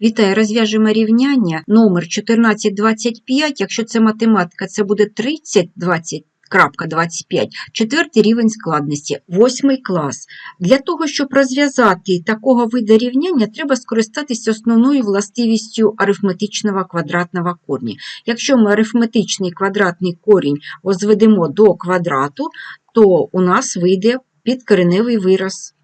Вітаю, розв'яжемо рівняння номер 1425. Якщо це математика, це буде 3020. Крапка 25, четвертий рівень складності, восьмий клас. Для того, щоб розв'язати такого виду рівняння, треба скористатися основною властивістю арифметичного квадратного корня. Якщо ми арифметичний квадратний корінь возведемо до квадрату, то у нас вийде підкореневий вираз.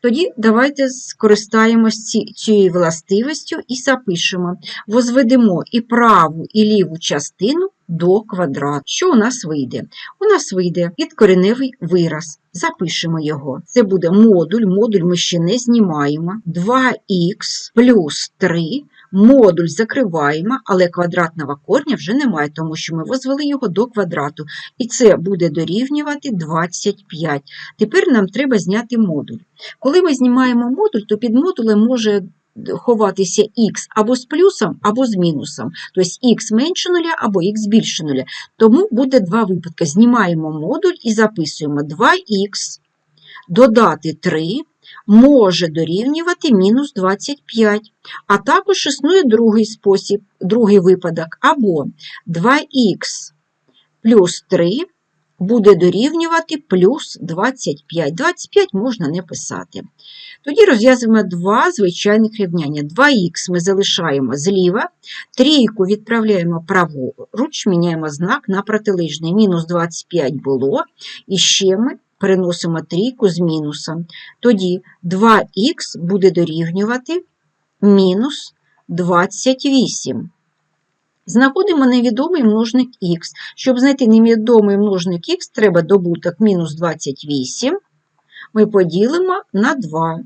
Тоді давайте скористаємося цією властивістю і запишемо. Возведемо і праву, і ліву частину до квадрату. Що у нас вийде? У нас вийде підкореневий вираз. Запишемо його. Це буде модуль, модуль ми ще не знімаємо. 2х плюс 3. Модуль закриваємо, але квадратного корня вже немає, тому що ми возвели його до квадрату. І це буде дорівнювати 25. Тепер нам треба зняти модуль. Коли ми знімаємо модуль, то під модулем може ховатися х або з плюсом, або з мінусом. Тобто х менше нуля або х більше нуля. Тому буде два випадки. Знімаємо модуль і записуємо 2х, додати 3 може дорівнювати мінус 25. А також існує другий спосіб, другий випадок, або 2х плюс 3 буде дорівнювати плюс 25. 25 можна не писати. Тоді розв'язуємо два звичайних рівняння. 2х ми залишаємо зліва, трійку відправляємо праворуч, міняємо знак на протилежний. Мінус 25 було, і ще ми переносимо трійку з мінусом. Тоді 2х буде дорівнювати мінус 28. Знаходимо невідомий множник х. Щоб знайти невідомий множник х, треба добуток мінус 28. Ми поділимо на 2.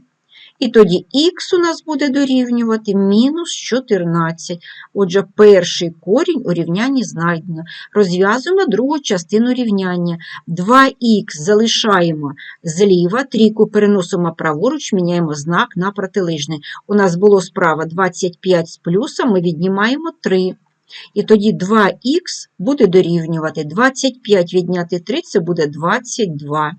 І тоді х у нас буде дорівнювати мінус 14. Отже, перший корінь у рівнянні знайдено. Розв'язуємо другу частину рівняння. 2х залишаємо зліва, трійку переносимо праворуч, міняємо знак на протилежний. У нас було справа 25 з плюсом, ми віднімаємо 3. І тоді 2х буде дорівнювати 25 відняти 3 це буде 22.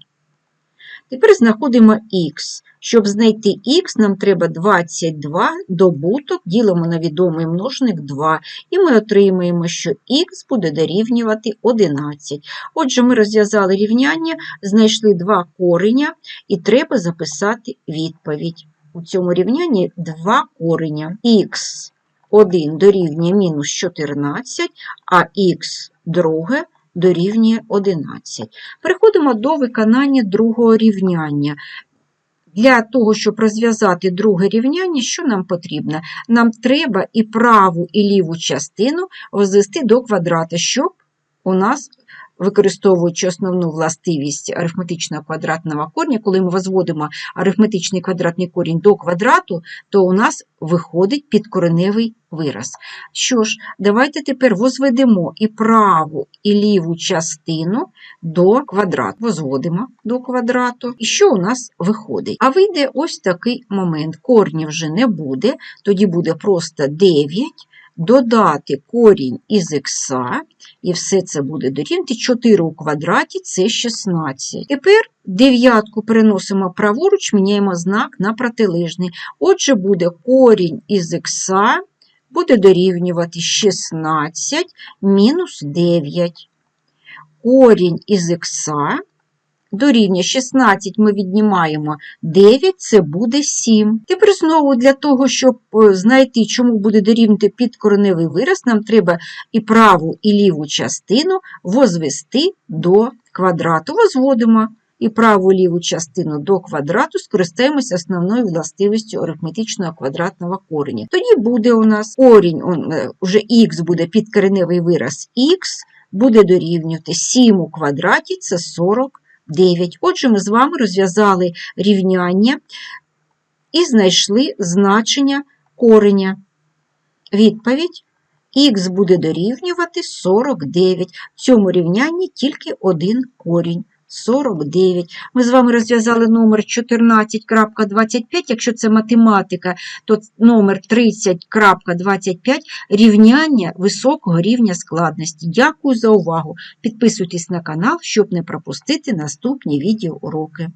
Тепер знаходимо х. Щоб знайти х, нам треба 22 добуток, ділимо на відомий множник 2, і ми отримаємо, що х буде дорівнювати 11. Отже, ми розв'язали рівняння, знайшли два кореня, і треба записати відповідь. У цьому рівнянні два кореня. х 1 дорівнює мінус 14, а х друге дорівнює 11. Переходимо до виконання другого рівняння. Для того, щоб розв'язати друге рівняння, що нам потрібно? Нам треба і праву, і ліву частину возвести до квадрата, щоб у нас використовуючи основну властивість арифметичного квадратного корня, коли ми возводимо арифметичний квадратний корінь до квадрату, то у нас виходить підкореневий вираз. Що ж, давайте тепер возведемо і праву, і ліву частину до квадрату. Возводимо до квадрату. І що у нас виходить? А вийде ось такий момент. Корня вже не буде, тоді буде просто 9 додати корінь із х, і все це буде дорівнювати 4 у квадраті це 16. Тепер дев'ятку переносимо праворуч, міняємо знак на протилежний. Отже, буде корінь із х буде дорівнювати 16 мінус 9. Корінь із х дорівнює 16 ми віднімаємо 9, це буде 7. Тепер знову для того, щоб е, знайти, чому буде дорівнювати підкореневий вираз, нам треба і праву, і ліву частину возвести до квадрату. Возводимо і праву ліву частину до квадрату, скористаємося основною властивістю арифметичного квадратного кореня. Тоді буде у нас корінь, е, уже х буде підкореневий вираз х, буде дорівнювати 7 у квадраті, це 40 9. Отже, ми з вами розв'язали рівняння і знайшли значення кореня. Відповідь х буде дорівнювати 49. В цьому рівнянні тільки один корінь. 49. Ми з вами розв'язали номер 14.25. Якщо це математика, то номер 30.25 рівняння високого рівня складності. Дякую за увагу. Підписуйтесь на канал, щоб не пропустити наступні відеоуроки.